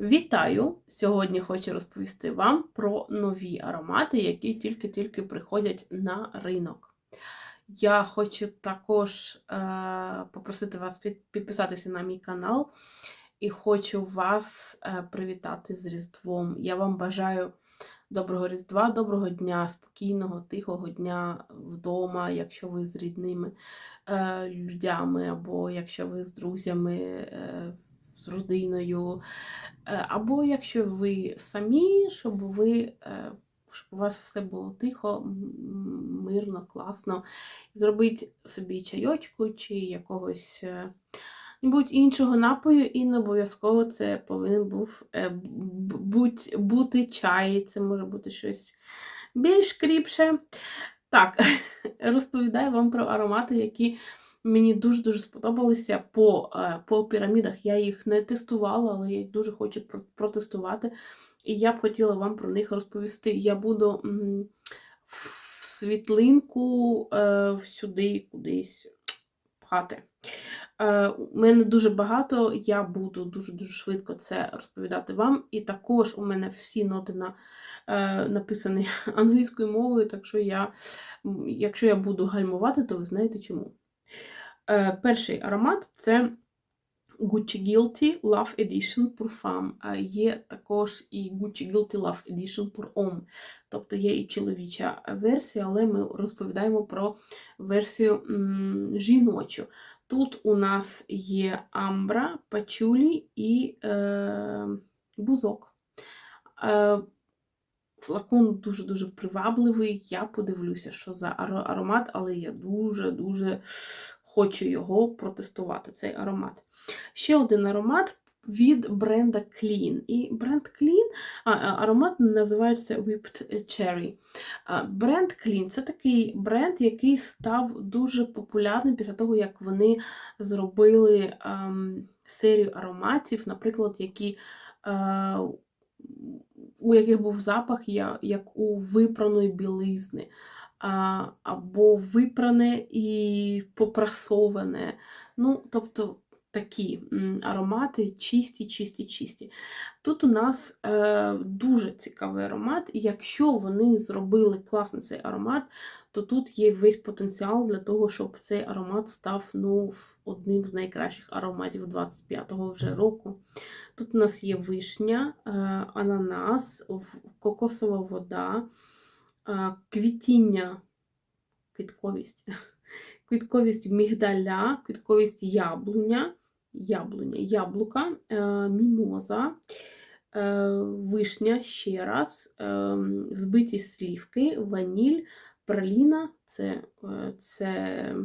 Вітаю! Сьогодні хочу розповісти вам про нові аромати, які тільки-тільки приходять на ринок. Я хочу також е, попросити вас під, підписатися на мій канал і хочу вас е, привітати з Різдвом. Я вам бажаю доброго Різдва, доброго дня, спокійного, тихого дня вдома, якщо ви з рідними е, людьми, або якщо ви з друзями, е, з родиною. Е, Або якщо ви самі, щоб ви, е, щоб у вас все було тихо, мирно, класно. Зробіть собі чайочку чи якогось е, іншого напою, і не обов'язково це повинен був будь, бути чай. Це може бути щось більш кріпше. Так, розповідаю вам про аромати, які мені дуже-дуже сподобалися по, е, по пірамідах. Я їх не тестувала, але я їх дуже хочу протестувати. І я б хотіла вам про них розповісти. Я буду в світлинку е, сюди кудись пхати. Е, У мене дуже багато, я буду дуже-дуже швидко це розповідати вам. І також у мене всі ноти на, написані англійською мовою, так що я, якщо я буду гальмувати, то ви знаєте чому. Е, перший аромат це Gucci Guilty Love Edition Pour Femme. Е, Є також і Gucci Guilty Love Edition Pour Homme. Тобто є і чоловіча версія, але ми розповідаємо про версію жіночу. Тут у нас є амбра, пачулі і е, бузок. Флакон дуже-дуже привабливий. Я подивлюся, що за аромат, але я дуже-дуже хочу його протестувати, цей аромат. Ще один аромат від бренда Clean. І бренд Clean, а, аромат називається Whipped Cherry. Бренд Clean це такий бренд, який став дуже популярним після того, як вони зробили ем, серію ароматів, наприклад, які. Е, у яких був запах як у випраної білизни, або випране і попрасоване. Ну, тобто такі аромати чисті, чисті, чисті. Тут у нас е, дуже цікавий аромат, і якщо вони зробили класний цей аромат, то тут є весь потенціал для того, щоб цей аромат став ну, одним з найкращих ароматів 25-го вже року. Тут у нас є вишня, е, ананас, кокосова вода, е, квітіння, квітковість, квітковість мігдаля, квітковість яблуня, яблуня, яблука, е, мімоза, е, вишня ще раз, е, взбиті слівки, ваніль, праліна, це, це,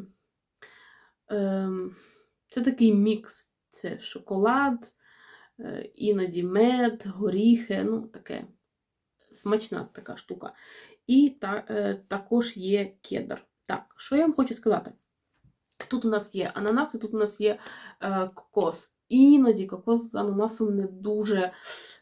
це такий мікс, це шоколад, іноді мед, горіхи, ну таке смачна така штука. І та, також є кедр. Так, що я вам хочу сказати? Тут у нас є ананас, і тут у нас є е, кокос. Іноді кокос з ананасом не дуже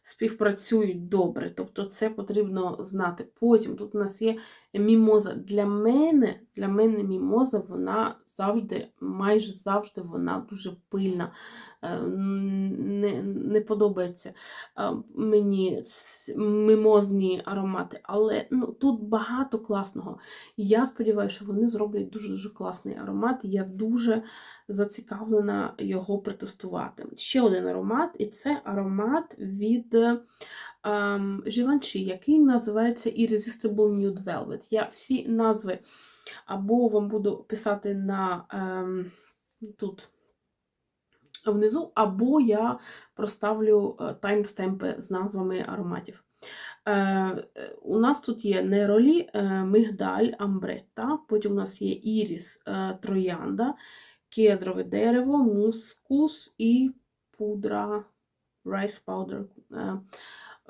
співпрацюють добре. Тобто це потрібно знати. Потім тут у нас є мімоза. Для мене, для мене мімоза, вона завжди, майже завжди вона дуже пильна. Е, Не, не подобається е, мені мимозні аромати, але ну, тут багато класного. Я сподіваюся, що вони зроблять дуже-дуже класний аромат. Я дуже зацікавлена його протестувати. Ще один аромат, і це аромат від ем, Givenchy, який називається Irresistible Nude Velvet. Я всі назви або вам буду писати на ем, тут внизу, або я проставлю е, таймстемпи з назвами ароматів. Е, У нас тут є нейролі, е, мигдаль, амбретта, потім у нас є іріс, е, троянда, кедрове дерево, мускус і пудра, rice powder, е,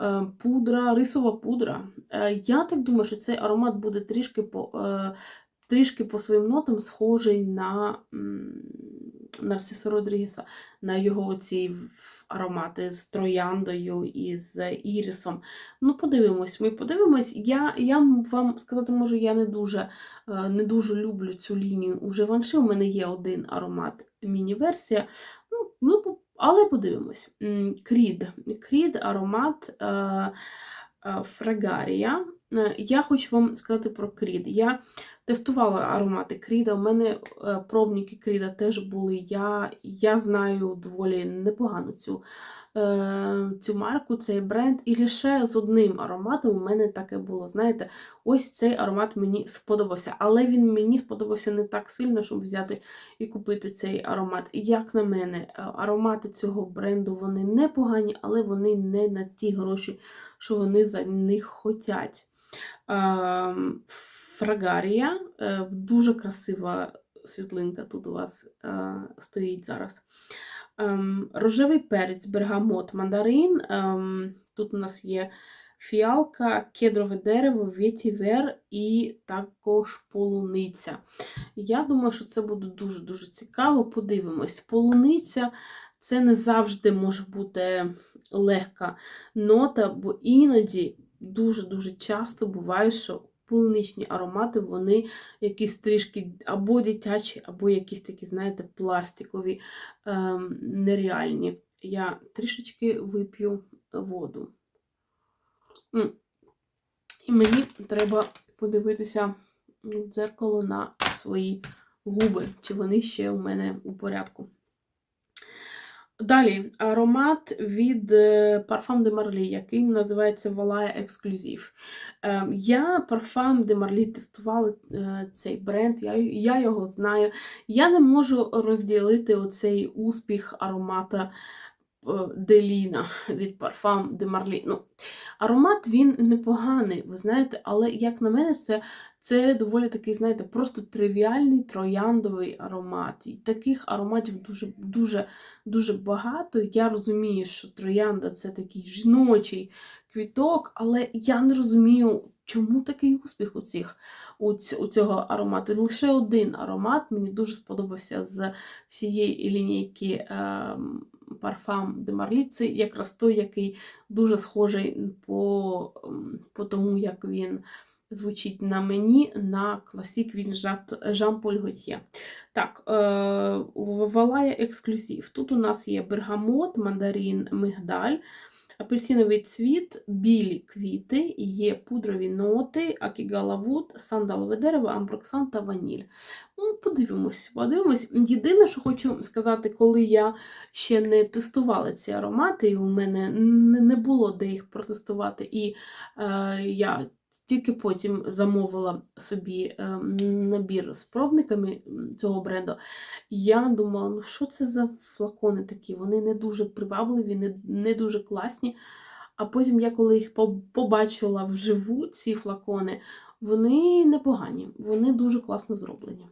е, пудра, рисова пудра. Е, Я так думаю, що цей аромат буде трішки по, трішки по своїм нотам схожий на Нарсіса Родрігеса, на його ці аромати з трояндою і з ірисом. Ну, подивимось, ми подивимось. Я, я вам сказати можу, я не дуже, е, не дуже люблю цю лінію у Живанши. У мене є один аромат, міні-версія. Ну, ну, Але подивимось. Крід. Крід аромат е, е, Фрагарія. Е, Я хочу вам сказати про Крід. Я тестувала аромати Кріда. У мене е, пробники Кріда теж були. Я, я знаю доволі непогану цю, е, цю марку, цей бренд. І лише з одним ароматом у мене таке було. Знаєте, ось цей аромат мені сподобався. Але він мені сподобався не так сильно, щоб взяти і купити цей аромат. Як на мене, аромати цього бренду вони непогані, але вони не на ті гроші, що вони за них хотять. Фрагарія. Е, Дуже красива світлинка тут у вас е, стоїть зараз. Рожевий перець, бергамот, мандарин. Тут у нас є фіалка, кедрове дерево, ветівер і також полуниця. Я думаю, що це буде дуже-дуже цікаво. Подивимось. Полуниця це не завжди може бути легка нота, бо іноді дуже-дуже часто буває, що полуничні аромати, вони якісь трішки або дитячі, або якісь такі, знаєте, пластикові, ем, нереальні. Я трішечки вип'ю воду. І мені треба подивитися в дзеркало на свої губи, чи вони ще у мене у порядку. Далі аромат від е, Parfum de Marly, який називається Валая Exclusive. Е, Я Parfum de Marly тестувала е, цей бренд, я, його знаю. Я не можу розділити оцей успіх аромата Деліна від Parfum de Marly. Ну, аромат він непоганий, ви знаєте, але, як на мене, це це доволі такий, знаєте, просто тривіальний трояндовий аромат. І таких ароматів дуже дуже, дуже багато. Я розумію, що троянда це такий жіночий квіток, але я не розумію, чому такий успіх у цих, у, ць, у цього аромату. Лише один аромат мені дуже сподобався з всієї лінійки ем, Parfum Демарлі. Це якраз той, який дуже схожий по, ем, по тому, як він звучить на мені на класік від Жан-Поль Готьє. Так, е, Валая ексклюзив. Тут у нас є бергамот, мандарин, мигдаль, апельсиновий цвіт, білі квіти, є пудрові ноти, акігалавуд, сандалове дерево, амброксан та ваніль. Ну, Подивимось, подивимось. Єдине, що хочу сказати, коли я ще не тестувала ці аромати, і у мене не було де їх протестувати, і е, я тільки потім замовила собі ем, набір з пробниками цього бренду. Я думала, ну що це за флакони такі? Вони не дуже привабливі, не, не дуже класні. А потім я, коли їх побачила вживу, ці флакони, вони непогані, вони дуже класно зроблені.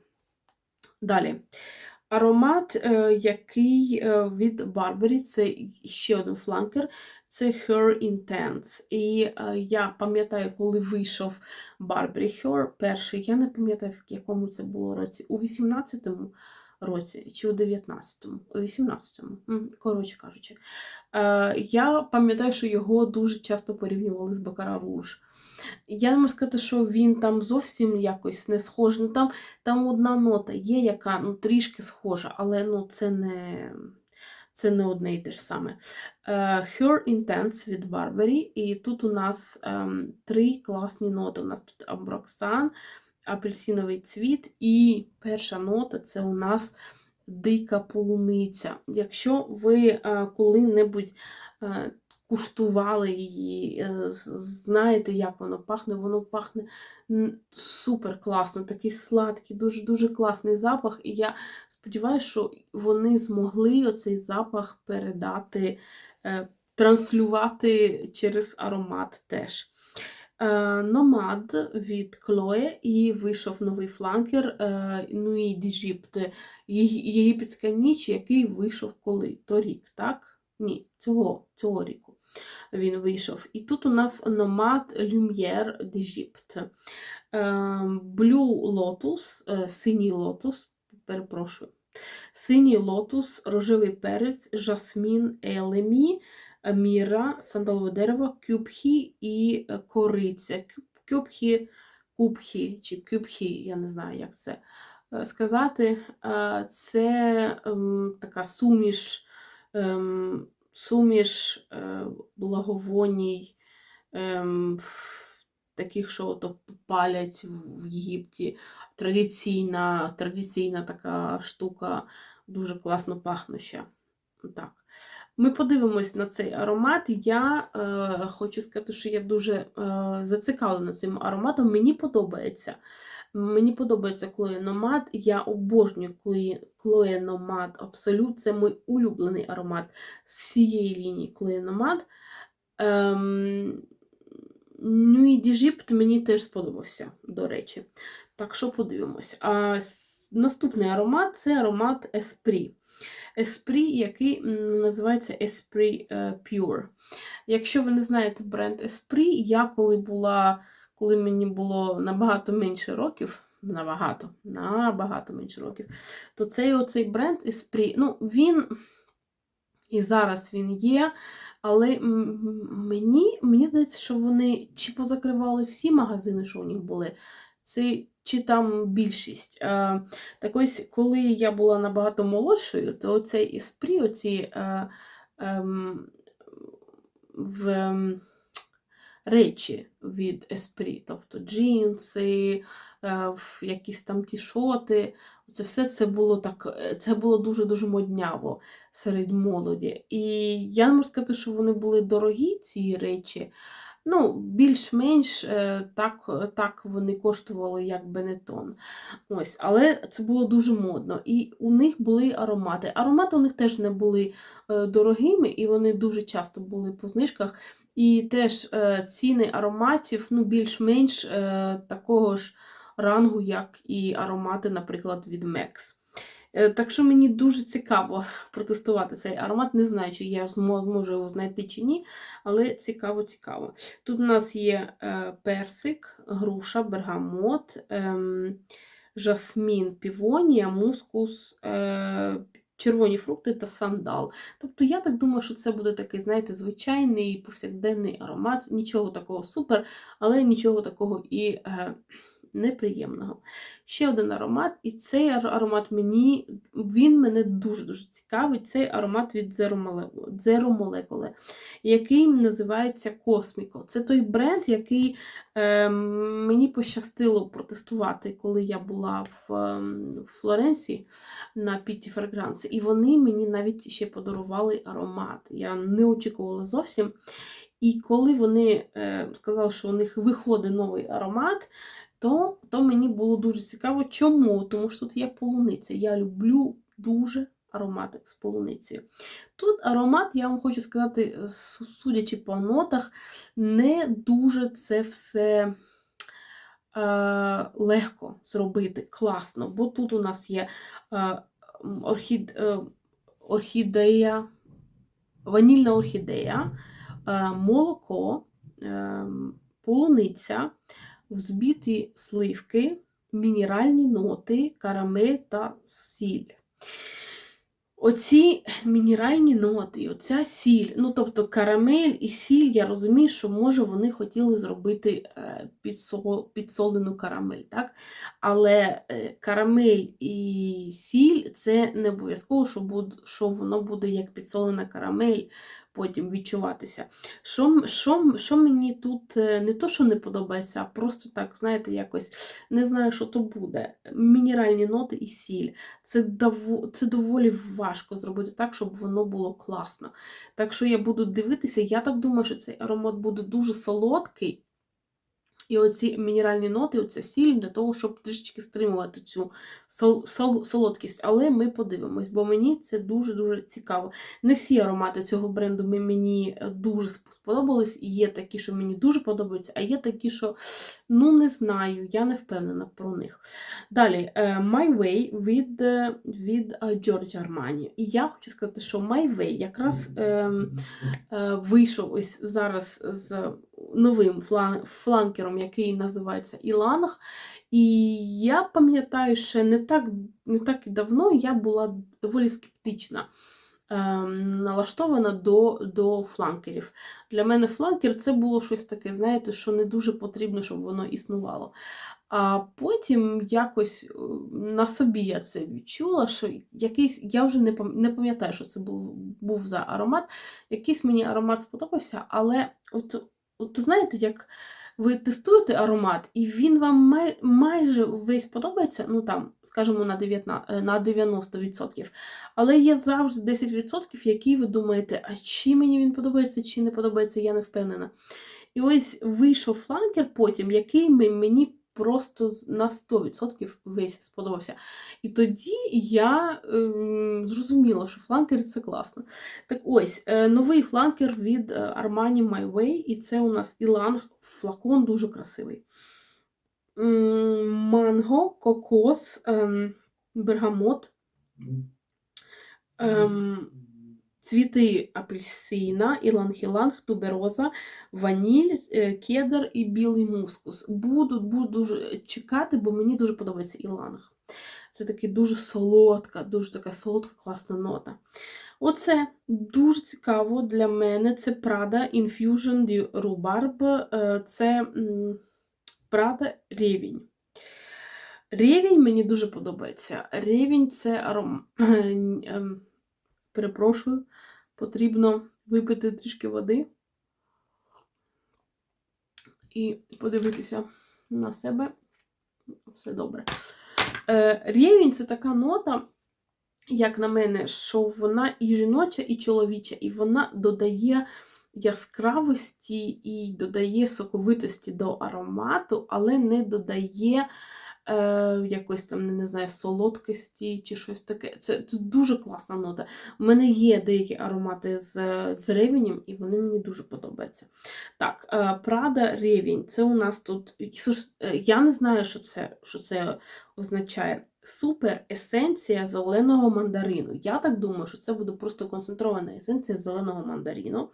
Далі. Аромат, е, який е, від Барбері, це ще один фланкер, це Her Intense. І е, я пам'ятаю, коли вийшов Barbary Her перший, я не пам'ятаю, в якому це було році, у 18-му році чи у 19-му, у 18-му, коротше кажучи. Я пам'ятаю, що його дуже часто порівнювали з Бакара Руж. Я не можу сказати, що він там зовсім якось не схожий. Ну, Там там одна нота є, яка ну, трішки схожа, але ну, це не це не одне і те ж саме. Uh, Her Intense від Барбері. І тут у нас um, три класні ноти. У нас тут Амброксан, апельсиновий цвіт, і перша нота це у нас дика полуниця. Якщо ви uh, коли-небудь uh, куштували її, е, знаєте, як воно пахне, воно пахне супер класно, такий сладкий, дуже-дуже класний запах. І я сподіваюся, що вони змогли оцей запах передати, е, транслювати через аромат теж. Номад від Клоє і вийшов новий фланкер Нуї Діжіпт, Єгипетська ніч, який вийшов коли? Торік, так? Ні, цього цього ріку він вийшов. І тут у нас Номад Lumière d'Egypte. Blue Lotus, е, синій лотус, перепрошую. Синій лотус, рожевий перець, жасмін, елемі, міра, сандалове дерево, кюбхі і кориця. Кюбхі, кубхі чи кюбхі, я не знаю, як це е, сказати. Е, це ем, така суміш ем, суміш е, благовоній, ем, таких, що ото палять в Єгипті. Традиційна, традиційна така штука, дуже класно пахнуща. Так. Ми подивимось на цей аромат. Я е, хочу сказати, що я дуже е, зацікавлена цим ароматом. Мені подобається. Мені подобається клоєномат. Я обожнюю клоєномат. Абсолют, це мій улюблений аромат з всієї лінії клоєномат. Ем, ну і Діжіпт мені теж сподобався, до речі. Так що подивимось. А, Наступний аромат це аромат Esprit. Esprit, який називається Esprit е, Pure. Якщо ви не знаєте бренд Esprit, я коли була, коли мені було набагато менше років, набагато, набагато менше років, то цей оцей бренд Esprit, ну, він і зараз він є. Але мені мені здається, що вони чи позакривали всі магазини, що у них були, це чи там більшість. Е, так ось, коли я була набагато молодшою, то цей іспрі, оці е, е, в ем, речі від еспрі, тобто джинси, е, якісь там тішоти, це все це було так, е, це було дуже-дуже модняво серед молоді. І я не можу сказати, що вони були дорогі, ці речі. Ну, більш-менш е, так так вони коштували як Бенетон. Ось, Але це було дуже модно. І у них були аромати. Аромати у них теж не були дорогими, і вони дуже часто були по знижках. І теж е, ціни ароматів ну, більш-менш такого ж рангу, як і аромати, наприклад, від Мекс. Е, так що мені дуже цікаво протестувати цей аромат. Не знаю, чи я зможу його знайти чи ні, але цікаво-цікаво. Тут у нас є е, персик, груша, бергамот, ем, жасмін, півонія, мускус, е, червоні фрукти та сандал. Тобто, я так думаю, що це буде такий, знаєте, звичайний повсякденний аромат, нічого такого супер, але нічого такого і неприємного. Ще один аромат, і цей аромат мені, він мене дуже-дуже цікавить. Цей аромат від Zero Molecule, який називається Cosmico. Це той бренд, який е, мені пощастило протестувати, коли я була в, в Флоренції на Пітті Fragrance. І вони мені навіть ще подарували аромат. Я не очікувала зовсім. І коли вони е, сказали, що у них виходить новий аромат, то то мені було дуже цікаво. Чому? Тому що тут є полуниця. Я люблю дуже аромати з полуницею. Тут аромат, я вам хочу сказати, судячи по нотах, не дуже це все. Е, легко зробити, класно, бо тут у нас є е, орхід, е, орхідея, ванільна орхідея, молоко, полуниця, взбіті сливки, мінеральні ноти, карамель та сіль. Оці мінеральні ноти, оця сіль, ну тобто карамель і сіль, я розумію, що, може, вони хотіли зробити е, підсолену карамель. так? Але е, карамель і сіль це не обов'язково, що, що воно буде як підсолена карамель потім відчуватися. Що що, що мені тут е, не то, що не подобається, а просто так, знаєте, якось не знаю, що то буде. Мінеральні ноти і сіль. Це, дов, це доволі важко зробити так, щоб воно було класно. Так що я буду дивитися, я так думаю, що цей аромат буде дуже солодкий. І оці мінеральні ноти, оця сіль для того, щоб трішечки стримувати цю сол, сол, солодкість. Але ми подивимось, бо мені це дуже-дуже цікаво. Не всі аромати цього бренду мені е, дуже сподобались. Є такі, що мені дуже подобаються, а є такі, що, ну, не знаю, я не впевнена про них. Далі, е, My Way від е, від Giorgio Armani. І я хочу сказати, що My Way якраз е, е, вийшов ось зараз з новим фланкером, який називається Іланг. І я пам'ятаю, що не так не так давно я була доволі скептична. Ем, налаштована до до фланкерів. Для мене фланкер це було щось таке, знаєте, що не дуже потрібно, щоб воно існувало. А потім якось е, на собі я це відчула, що якийсь, я вже не не пам'ятаю, що це був, був за аромат. Якийсь мені аромат сподобався, але от, от знаєте, як ви тестуєте аромат, і він вам май, майже весь подобається, ну там, скажімо, на 19, е, на 90%. Але є завжди 10%, які ви думаєте, а чи мені він подобається, чи не подобається, я не впевнена. І ось вийшов фланкер потім, який мені просто на 100% весь сподобався. І тоді я ем, зрозуміла, що фланкер це класно. Так ось, е, новий фланкер від е, Armani My Way, і це у нас Іланг, флакон дуже красивий. Манго, кокос, ем, бергамот, ем, цвіти апельсина, іланг-іланг, тубероза, ваніль, е, кедр і білий мускус. Буду, буду дуже чекати, бо мені дуже подобається іланг. Це таки дуже солодка, дуже така солодка, класна нота. Оце дуже цікаво для мене. Це Prada Infusion Rhubarb. Е, Це Prada рівень. Рівень мені дуже подобається. Рівень це аром... Перепрошую, потрібно випити трішки води і подивитися на себе. Все добре. Е, Рівень це така нота, як на мене, що вона і жіноча, і чоловіча, і вона додає яскравості і додає соковитості до аромату, але не додає е, якось там, не знаю, солодкості чи щось таке. Це, це дуже класна нота. У мене є деякі аромати з, з ревенем, і вони мені дуже подобаються. Так, е, Прада ревень. Це у нас тут. е, Я не знаю, що це, що це означає. Супер есенція зеленого мандарину. Я так думаю, що це буде просто концентрована есенція зеленого мандарину.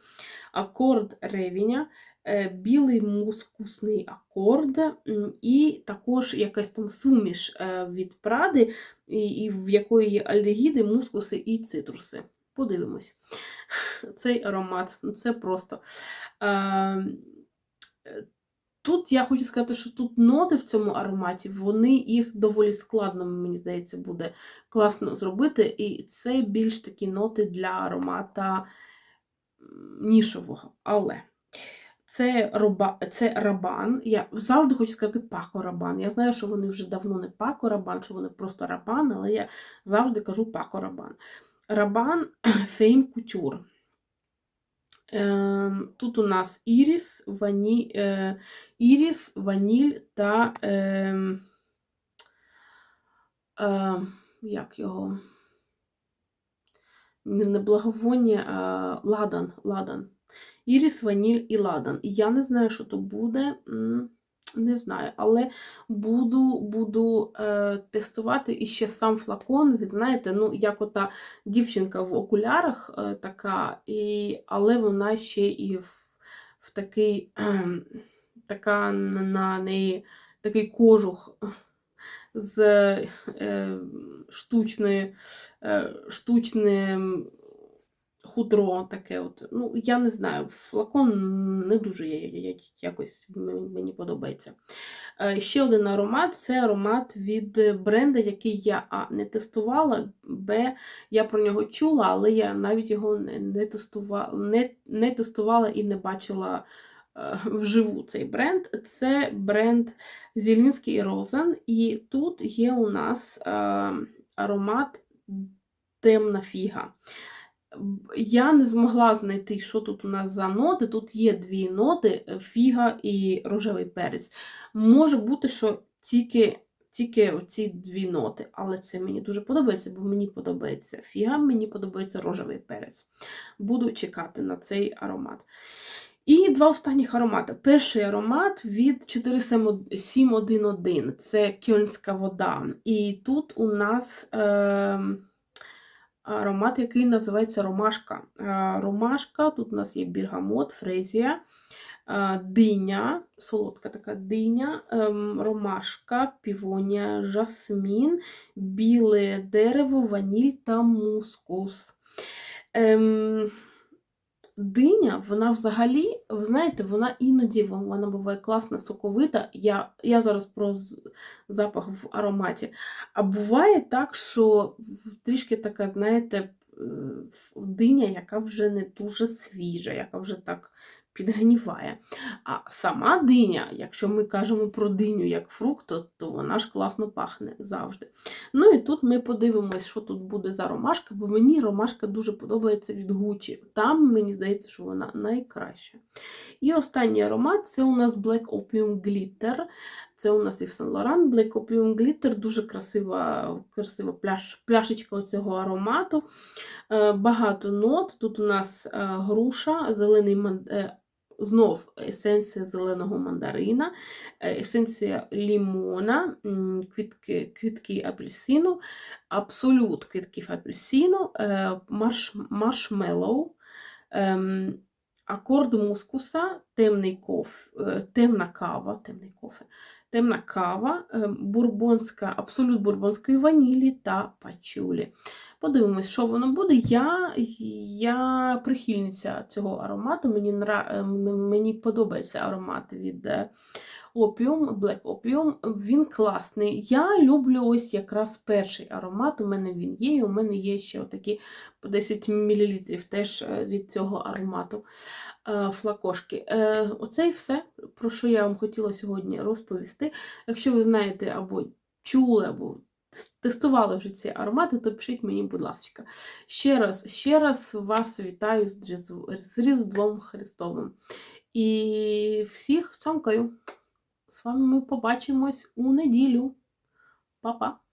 Акорд ревеня, е, білий мускусний акорд, і також якась там суміш е, від пради, і в якої є альдегіди, мускуси і цитруси. Подивимось. Цей аромат, ну, це просто. Е, Тут я хочу сказати, що тут ноти в цьому ароматі, вони їх доволі складно, мені здається, буде класно зробити. І це більш такі ноти для аромата нішового. Але це, роба, це рабан. Я завжди хочу сказати пако рабан. Я знаю, що вони вже давно не пако рабан, що вони просто рабан, але я завжди кажу пако рабан. Рабан Фейм Кутюр. Ем, Тут у нас іріс, вані, е, іріс, ваніль та е, е, як його? Не благовоння, а ладан. ладан. Іріс, ваніль і ладан. І я не знаю, що то буде. Не знаю, але буду буду е, тестувати і ще сам флакон. Ви знаєте, ну, як ота дівчинка в окулярах е, така, і, але вона ще і в, в такий, е, така на неї такий кожух з е, штучної, е, штучним хутро таке. от. Ну, Я не знаю, флакон не дуже я, я, я, якось мені подобається. Е, Ще один аромат це аромат від бренда, який я А не тестувала, Б, я про нього чула, але я навіть його не, тестувала, не, не тестувала і не бачила е, вживу цей бренд. Це бренд Зелінський і Розен. І тут є у нас е, аромат темна фіга. Я не змогла знайти, що тут у нас за ноти. Тут є дві ноти: е, фіга і рожевий перець. Може бути, що тільки тільки оці дві ноти, але це мені дуже подобається, бо мені подобається фіга, мені подобається рожевий перець. Буду чекати на цей аромат. І два останніх аромати. Перший аромат від 4711 це кьольнська вода. І тут у нас. Е аромат, який називається ромашка. Е, ромашка, тут у нас є біргамот, фрезія, е, диня, солодка така диня, ем, ромашка, півонія, жасмін, біле дерево, ваніль та мускус. Ем, диня, вона взагалі, ви знаєте, вона іноді вона буває класна, соковита. Я, я зараз про запах в ароматі. А буває так, що трішки така, знаєте, е, диня, яка вже не дуже свіжа, яка вже так підгніває. А сама диня, якщо ми кажемо про диню як фрукт, то, вона ж класно пахне завжди. Ну і тут ми подивимось, що тут буде за ромашка, бо мені ромашка дуже подобається від Gucci. Там мені здається, що вона найкраща. І останній аромат це у нас Black Opium Glitter. Це у нас Yves Saint Laurent Black Opium Glitter, дуже красива, красива пляш, пляшечка цього аромату. Е, Багато нот. Тут у нас е, груша, зелений ман- е, знов есенція зеленого мандарина, е, есенція лімона, квітки, квітки апельсину, абсолют квітків апельсину, е, марш, маршмеллоу, ем, акорд мускуса, темний коф, е, темна кава, темний кофе, темна кава, е, бурбонська, абсолют бурбонської ванілі та пачулі. Подивимось, що воно буде. Я, я прихильниця цього аромату. Мені, е, мені подобається аромат від е, Opium, Black Opium. Він класний. Я люблю ось якраз перший аромат. У мене він є, і у мене є ще отакі по 10 мл теж е, від цього аромату е, флакошки. Е, Оце і все, про що я вам хотіла сьогодні розповісти. Якщо ви знаєте або чули, або тестували вже ці аромати, то пишіть мені, будь ласка. Ще раз, ще раз вас вітаю з Різдвом Христовим. І всіх цьомкаю. З вами ми побачимось у неділю. Па-па!